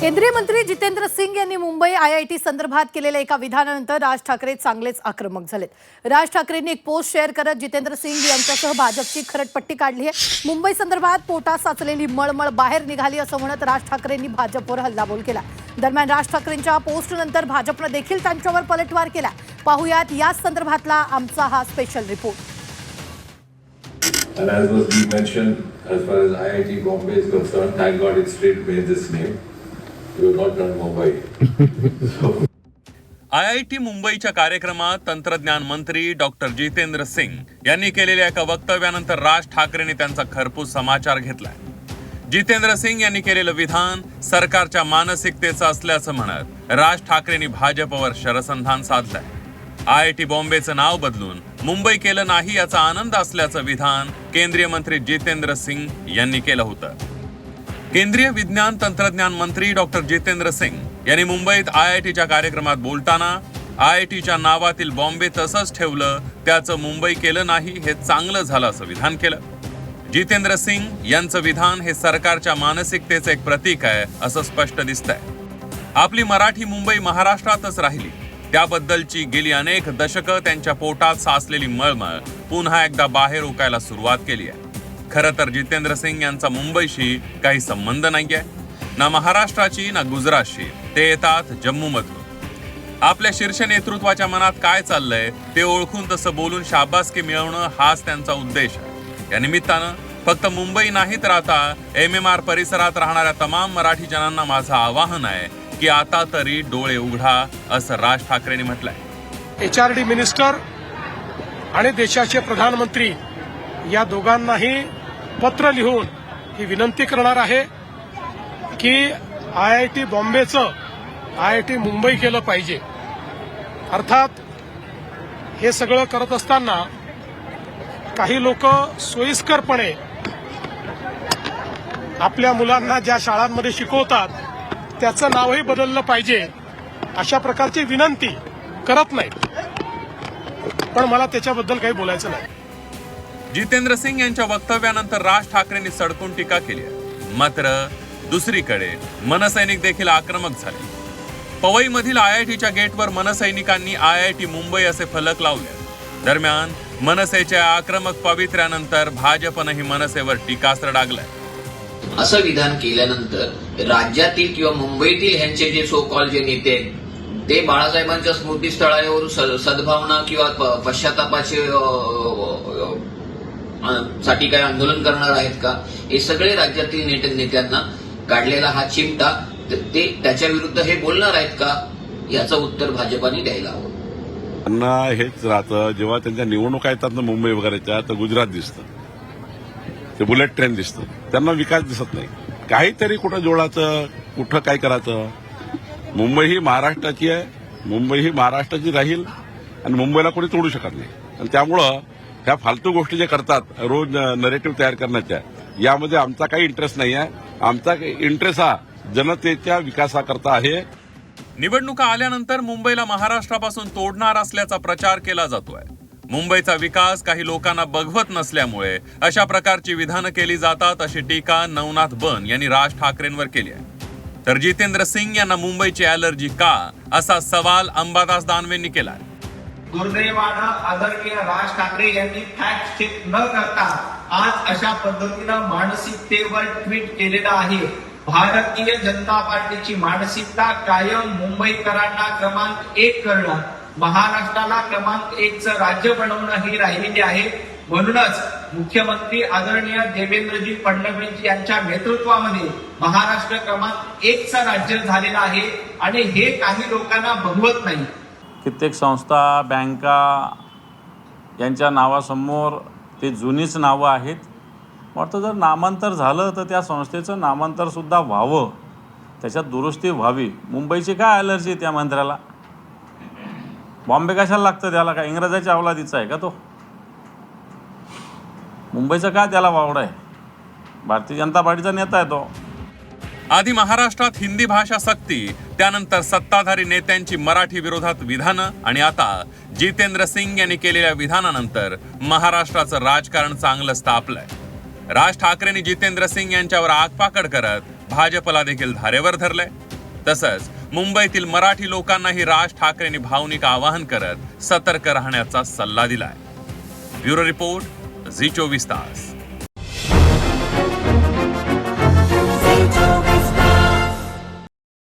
केंद्रीय मंत्री जितेंद्र सिंग यांनी मुंबई आय आय टी संदर्भात केलेल्या एका विधानानंतर राज ठाकरे चांगलेच आक्रमक झालेत. राज ठाकरेंनी एक पोस्ट शेअर करत जितेंद्र सिंग यांच्यासह भाजपची खरटपट्टी काढली आहे. मुंबई संदर्भात पोटात साचलेली मळमळ बाहेर निघाली असं म्हणत राज ठाकरेंनी भाजपवर हल्लाबोल केला. दरम्यान राज ठाकरेंच्या पोस्टनंतर भाजपनं देखील त्यांच्यावर पलटवार केला. पाहुयात याच संदर्भातला आमचा हा special report And as was mentioned, as far as IIT Bombay is concerned, thank God it straight made this name. We I I T मुंबईच्या कार्यक्रमात तंत्रज्ञान मंत्री डॉक्टर जितेंद्र सिंग यांनी केलेल्या एका वक्तव्यानंतर राज ठाकरेंनी त्यांचा खरपूस समाचार घेतलाय. जितेंद्र सिंग यांनी केलेलं विधान सरकारच्या मानसिकतेचं असल्याचं म्हणत राज ठाकरेंनी भाजपवर शरसंधान साधलंय. आय आय टी बॉम्बेचं नाव बदलून मुंबई केलं नाही याचा आनंद असल्याचं विधान केंद्रीय मंत्री जितेंद्र सिंग यांनी केलं होतं. केंद्रीय विज्ञान तंत्रज्ञान मंत्री डॉक्टर जितेंद्र सिंग यांनी मुंबईत आय आय टीच्या कार्यक्रमात बोलताना आय आय टीच्या नावातील बॉम्बे तसंच ठेवलं त्याचं मुंबई केलं नाही हे चांगलं झालं असं विधान केलं. जितेंद्र सिंग यांचं विधान हे सरकारच्या मानसिकतेचं एक प्रतीक आहे असं स्पष्ट दिसतंय. आपली मराठी मुंबई महाराष्ट्रातच राहिली. त्याबद्दलची गेली अनेक दशकं त्यांच्या पोटात साचलेली मळमळ पुन्हा एकदा बाहेर उकायला सुरुवात केली आहे. खरं तर जितेंद्र सिंग यांचा मुंबईशी काही संबंध नाहीये. ना महाराष्ट्राची ना गुजरातशी. ते येतात जम्मूमधून. आपल्या शीर्ष नेतृत्वाच्या मनात काय चाललंय ते ओळखून तसं बोलून शाबासकी मिळवणं हाच त्यांचा उद्देश आहे. या निमित्तानं फक्त मुंबई नाही तर आता एम एम आर परिसरात राहणाऱ्या तमाम मराठी जनांना माझं आवाहन आहे की आता तरी डोळे उघडा असं राज ठाकरेंनी म्हटलंय. एच आर डी मिनिस्टर आणि देशाचे प्रधानमंत्री या दोघांनाही पत्र लिहून ही विनंती करणार आहे की आय आय टी बॉम्बेचं आय आय टी मुंबई केलं पाहिजे. अर्थात हे सगळं करत असताना काही लोक सोयीस्करपणे आपल्या मुलांना ज्या शाळांमध्ये शिकवतात त्याचं नावही बदललं पाहिजे अशा प्रकारची विनंती करत नाहीत. पण मला त्याच्याबद्दल काही बोलायचं नाही. जितेंद्र सिंग यांच्या वक्तव्यानंतर राज ठाकरेंनी सडकून टीका केली आहे. मात्र दुसरीकडे मनसैनिक देखील आक्रमक झाले. पवईमधील आय आय टीच्या गेटवर मनसैनिकांनी आय आय टी मुंबई असे फलक लावले. दरम्यान मनसेच्या आक्रमक पवित्र्यानंतर भाजपनंही मनसेवर टीकास्त्र डागलंय. असं विधान केल्यानंतर राज्यातील किंवा मुंबईतील ह्यांचे जे सो कॉल जे नेते आहेत ते बाळासाहेबांच्या स्मृतीस्थळावर सद्भावना किंवा पश्चातापाचे साठी काय आंदोलन करणार आहेत का? हे सगळे राज्यातील नेते नेत्यांना काढलेला हा चिमटा ते त्याच्या विरुद्ध हे बोलणार आहेत का? याचं उत्तर भाजपाने द्यायला हवं. त्यांना हेच राहतं जेव्हा त्यांच्या निवडणुका येतात ना मुंबई वगैरेच्या तर गुजरात दिसतं. ते बुलेट ट्रेन दिसतं. त्यांना विकास दिसत नाही. काहीतरी कुठं जोडायचं कुठं काय करायचं? मुंबई ही महाराष्ट्राची आहे मुंबई ही महाराष्ट्राची राहील आणि मुंबईला कोणी तोडू शकत नाही. आणि त्यामुळं ह्या फालतू गोष्टी जे करतात रोज नरेटिव्ह तयार करण्याच्या यामध्ये आमचा काही इंटरेस्ट नाही आहे. आमचा इंटरेस्ट हा जनतेच्या विकासाकरता आहे. निवडणुका आल्यानंतर मुंबईला महाराष्ट्रापासून तोडणार असल्याचा प्रचार केला जातोय. मुंबईचा विकास काही लोकांना बघवत नसल्यामुळे अशा प्रकारची विधानं केली जातात अशी टीका नवनाथ बन यांनी राज ठाकरेंवर केली आहे. तर जितेंद्र सिंग यांना मुंबईची अलर्जी का? असा सवाल अंबादास दानवेंनी केलाय. दुर्दैवानं आदरणीय राज ठाकरे यांनी फॅक्ट चेक न करता आज अशा पद्धतीनं मानसिकतेवर ट्विट केलेलं आहे. भारतीय जनता पार्टीची मानसिकता कायम मुंबईकरांना क्रमांक एक करणं महाराष्ट्राला क्रमांक एकचं राज्य बनवणं ही राहिलेली आहे. म्हणूनच मुख्यमंत्री आदरणीय देवेंद्रजी फडणवीस यांच्या नेतृत्वामध्ये महाराष्ट्र क्रमांक एकचं राज्य झालेलं आहे आणि हे काही लोकांना बघवत नाही. कित्येक संस्था बँका यांच्या नावासमोर ते जुनीच नावं आहेत. वाटतं जर नामांतर झालं तर त्या संस्थेचं नामांतरसुद्धा व्हावं. त्याच्यात दुरुस्ती व्हावी. मुंबईची काय ॲलर्जी त्या मंत्र्याला बॉम्बे कशाला लागतं त्याला? काय इंग्रजाच्या अवलादीचा आहे का तो? मुंबईचं काय त्याला वावडं आहे? भारतीय जनता पार्टीचा नेता आहे तो. आधी महाराष्ट्रात हिंदी भाषा सक्ती त्यानंतर सत्ताधारी नेत्यांची मराठी विरोधात विधानं आणि आता जितेंद्र सिंग यांनी केलेल्या विधानानंतर महाराष्ट्राचं राजकारण चांगलं तापलंय राज ठाकरेंनी जितेंद्र सिंग यांच्यावर आगपाकड करत भाजपला देखील धारेवर धरलंय. तसंच मुंबईतील मराठी लोकांनाही राज ठाकरेंनी भावनिक आवाहन करत सतर्क राहण्याचा सल्ला दिलाय. ब्युरो रिपोर्ट झी चोवीस तास.